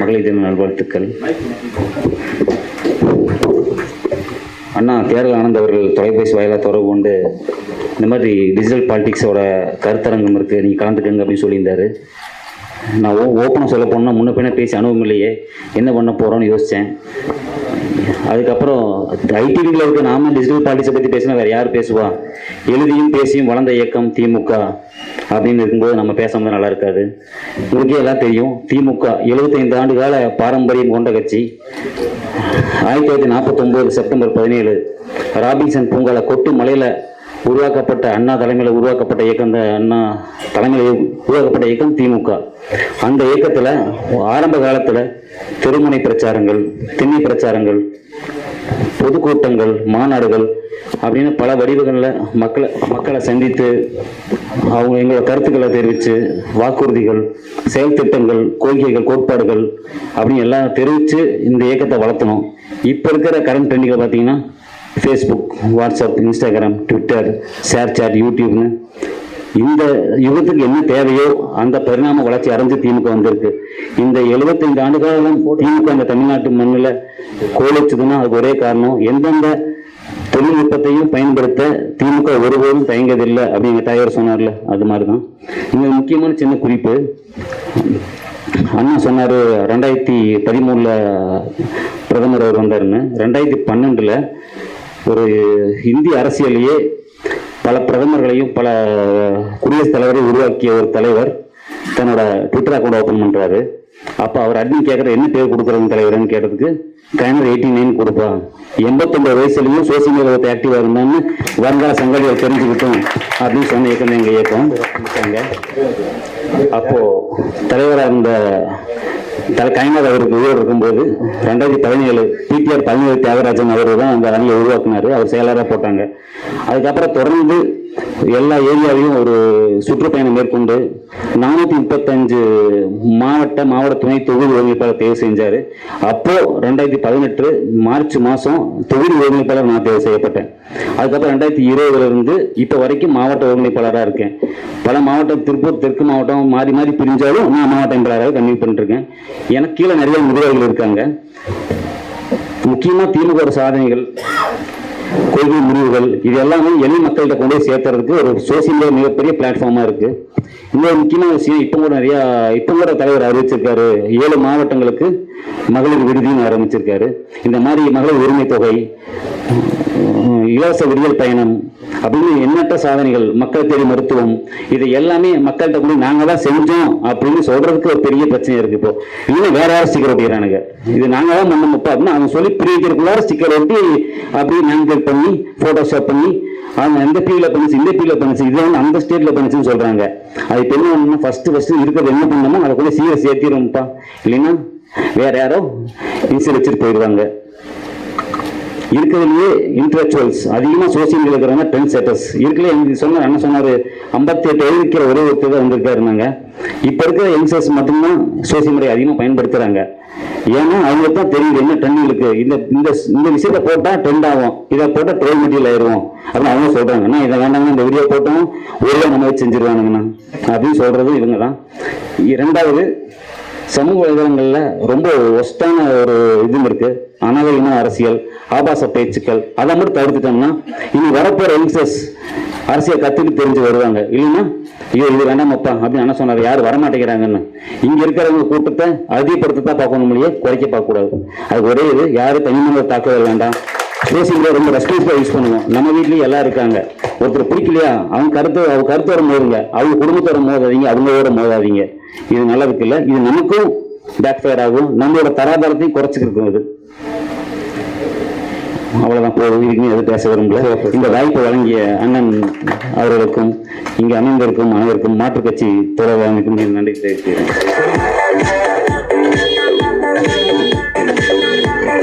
மகளிர் தின நல்வாழ்த்துக்கள். அண்ணா தேர்தல் ஆனந்த் அவர்கள் தொலைபேசி வாயிலாக தொடர்பு கொண்டு இந்த மாதிரி டிஜிட்டல் பாலிடிக்ஸோட கருத்தரங்கம் இருக்குது நீங்கள் கலந்துக்கங்க அப்படின்னு சொல்லியிருந்தாரு. நான் ஓ ஓப்பனாக சொல்ல போனால் முன்ன பின்ன பேசி அனுபவம் இல்லையே. என்ன பண்ண போகிறோன்னு யோசித்தேன் அதுக்கப்புறம் ஐடிவியில் இருக்க நாம டிஜிட்டல் பாலிடிக்ஸை பற்றி பேசினா வேறு யார் பேசுவா? எழுதியும் பேசியும் வளர்ந்த இயக்கம் திமுக அப்படின்னு இருக்கும்போது நம்ம பேசாமல் நல்லா இருக்காது. உங்களுக்கே எல்லாம் தெரியும். திமுக 75 ஆண்டு கால பாரம்பரியம் கொண்ட கட்சி. ஆயிரத்தி தொள்ளாயிரத்தி நாற்பத்தொம்போது செப்டம்பர் பதினேழு ராபின்சன் பூங்கால கொட்டு மலையில் உருவாக்கப்பட்ட அண்ணா தலைமையில் உருவாக்கப்பட்ட இயக்கம் இந்த அண்ணா தலைமையில் உருவாக்கப்பட்ட இயக்கம் திமுக. அந்த இயக்கத்தில் ஆரம்ப காலத்தில் திருமணை பிரச்சாரங்கள் திண்ணை பிரச்சாரங்கள் பொதுக்கூட்டங்கள் மாநாடுகள் அப்படின்னு பல வடிவங்களில் மக்களை மக்களை சந்தித்து அவங்க எங்களோட கருத்துக்களை தெரிவித்து வாக்குறுதிகள் செயல் திட்டங்கள் கொள்கைகள் கோட்பாடுகள் அப்படின்னு எல்லாம் தெரிவித்து இந்த இயக்கத்தை வளர்த்தணும். இப்போ இருக்கிற கரண்ட் ட்ரெண்டிங்கில் பார்த்தீங்கன்னா Facebook WhatsApp Instagram Twitter ShareChat யூடியூப்னு இந்த யுகத்துக்கு என்ன தேவையோ அந்த பரிணாம வளர்ச்சி அடைஞ்சு திமுக வந்திருக்கு. இந்த 75 ஆண்டு காலம் திமுக அந்த தமிழ்நாட்டு மண்ணில் கோலிச்சதுன்னா அதுக்கு ஒரே காரணம் எந்தெந்த தொழில்நுட்பத்தையும் பயன்படுத்த திமுக ஒருபோதும் தயங்கதில்லை அப்படிங்கிற தயார் சொன்னார்ல அது மாதிரி தான் இங்கே முக்கியமான சின்ன குறிப்பு அண்ணா சொன்னார் ரெண்டாயிரத்தி பதிமூணில் பிரதமர் அவர் வந்தாருன்னு. ரெண்டாயிரத்தி பன்னெண்டில் ஒரு இந்திய அரசியலையே பல பிரதமர்களையும் பல குடியரசுத் தலைவரை உருவாக்கிய ஒரு தலைவர் தன்னோட ட்விட்டர் அக்கௌண்ட் ஓப்பன் பண்ணுறாரு அப்போ அவர் அட்மின் கேட்குற என்ன பேர் கொடுக்குறதுங்க தலைவர்னு கேட்டதுக்கு கைனர் எயிட்டி நைன் கொடுப்பா. எண்பத்தொம்பது வயசுலையும் சோசியல் மீடியாவை ஆக்டிவாக இருந்தான்னு வருங்கால சங்கதியை தெரிஞ்சுக்கிட்டோம் அப்படின்னு சொன்ன இயக்கம் எங்கள் இயக்கம். அப்போது அப்போ தலைவராக இருந்த தலை கைநாத் அவருக்கு உயிர் இருக்கும்போது ரெண்டாயிரத்தி பதினேழு பிடிஆர் பதினேழு தியாகராஜன் அவர் தான் அந்த அணியை உருவாக்குனாரு. அவர் செயலராக போட்டாங்க. அதுக்கப்புறம் தொடர்ந்து எல்லா ஏரியாவையும் ஒரு சுற்றுப்பயணம் மேற்கொண்டு நானூற்றி முப்பத்தஞ்சு மாவட்ட மாவட்ட துணை தொகுதி ஒருங்கிணைப்பாளர் தேர்வு செஞ்சார். அப்போ ரெண்டாயிரத்தி பதினெட்டு மார்ச் மாதம் தொகுதி ஒருங்கிணைப்பாளர் நான் தேர்வு செய்யப்பட்டேன். அதுக்கப்புறம் ரெண்டாயிரத்தி இருபதுல இருந்து இப்போ வரைக்கும் மாவட்ட ஒருங்கிணைப்பாளராக இருக்கேன். பல மாவட்டம் திருப்பூர் தெற்கு மாவட்டம் மாறி மாறி பிரிஞ்சாலும் நான் மாவட்ட எம்பளாராக கன்வியூ பண்ணிட்டுருக்கேன். எனக்கு கீழே நிறைய நிர்வாகிகள் இருக்காங்க. முக்கியமாக திமுக சாதனைகள் கொள்கை முடிவுகள் இது எல்லாமே எளிய மக்கள்கிட்ட கொண்டு போய் சேர்த்துறதுக்கு ஒரு சோசியல் மீடியா மிகப்பெரிய பிளாட்ஃபார்மாக இருக்குது இன்னொரு முக்கியமான விஷயம் இப்போ கூட நிறையா இப்போ கூட தலைவர் அறிவிச்சிருக்காரு. ஏழு மாவட்டங்களுக்கு மகளிர் விடுதின்னு ஆரம்பிச்சிருக்காரு. இந்த மாதிரி மகளிர் உரிமை தொகை இலவச விடுதல் பயணம் அப்படின்னு எண்ணற்ற சாதனைகள் மக்கள் தேடி மருத்துவம் இது எல்லாமே மக்கள்கிட்ட கூட நாங்கள் தான் செஞ்சோம் அப்படின்னு சொல்றதுக்கு ஒரு பெரிய பிரச்சனை இருக்கு இப்போ. இன்னும் வேற யாரும் ஸ்டிக்கர் ஒட்டிடுறானுங்க இது நாங்கள் தான் பண்ணோம்ப்பா அப்படின்னு அவங்க சொல்லி பிரிவிக்கிறதுக்குள்ளார ஸ்டிக்கர் ஒட்டி அப்படியே மேனிபேட் பண்ணி ஃபோட்டோஷாப் பண்ணி அவங்க எந்த பீல பண்ணிச்சு இந்த பீல பண்ணிச்சு இது வந்து அந்த ஸ்டேட்ல பண்ணிச்சுன்னு சொல்றாங்க. அது இப்போ என்ன பண்ணணும் ஃபர்ஸ்ட் ஃபர்ஸ்ட் இருக்கிறது என்ன பண்ணணுமோ அதை கூட சீரை சேர்த்திடும்ப்பா இல்லைன்னா வேற யாரோ இன்சியல் வச்சுட்டு போயிடுவாங்க. இருக்கிறதுலையே இன்டலெக்சுவல்ஸ் அதிகமாக சோசியல் மீடியா இருக்கிறவங்க ட்ரெண்ட் செட்டர்ஸ் இருக்கல எனக்கு சொன்னார் என்ன சொன்னார் ஐம்பத்தி எட்டு எழுதிக்கிற ஒரே ஒருத்தர் தான் வந்திருக்காருனாங்க இப்போ இருக்கிற யங்ஸ்டர்ஸ் மட்டும்தான் சோசியல் மீடியா அதிகமாக பயன்படுத்துகிறாங்க ஏன்னா அவங்களுக்கு தான் தெரியுது என்ன ட்ரெண்ட் இருக்கு. இந்த இந்த இந்த விஷயத்த போட்டால் ட்ரெண்ட் ஆகும். இதை போட்டால் ட்ரோல் மெட்டீரியல் ஆயிரும். அப்படின்னு அவங்க சொல்கிறாங்க நான் இதை வேண்டாங்க இந்த வீடியோ போட்டோம். ஒரே நம்ம செஞ்சிருவானுங்கண்ணா. அப்படின்னு சொல்கிறது இவங்க தான் இரண்டாவது சமூக வலைதளங்களில் ரொம்ப ஒஸ்டான ஒரு இதுவும் இருக்கு. அனாவரியமான அரசியல் ஆபாச பேச்சுக்கள் அதை மட்டும் தவிர்த்துட்டோம்னா இனி வரப்போற யங்ஸ்டர்ஸ் அரசியல் கத்துக்கு தெரிஞ்சு வருவாங்க. இல்லைன்னா ஐயோ இது வேண்டாம் மொத்தம் அப்படின்னு என்ன சொன்னார். யாரும் வரமாட்டேங்கிறாங்கன்னு. இங்க இருக்கிறவங்க கூட்டத்தை அதிகப்படுத்தத்தான் பார்க்கணும் முடியே குறைக்க பார்க்கக்கூடாது. அதுக்கு ஒரே இது யாரும் தனிமனித தாக்குதல் வேண்டாம். சோசியல் ரொம்ப ரெஸ்பான்ஸ்ஃபுல்லாக யூஸ் பண்ணுவோம். நம்ம வீட்லேயும் எல்லாம் இருக்காங்க. ஒருத்தர் பிடிக்கலையா? அவங்க கருத்து அவங்க கருத்தோட மோதுங்க. அவங்க குடும்பத்தோட மோதாதீங்க அவங்களோட மோதாதீங்க. இது நல்லதுக்கு இல்லை இது நமக்கும் பேக் ஃபயர் ஆகும். நம்மளோட தராதாரத்தையும் குறைச்சிக்கிருக்கும் இது. அவ்வளோதான் போதும் இதுக்கு எதுவும் பேச விரும்பல. இந்த வாய்ப்பு வழங்கிய அண்ணன் அவர்களுக்கும் இங்கே அமைந்திருக்கும் அனைவருக்கும் மாற்றுக்கட்சி தொடர்பு அமைக்கும் நன்றி. தெரிவிக்கிறேன்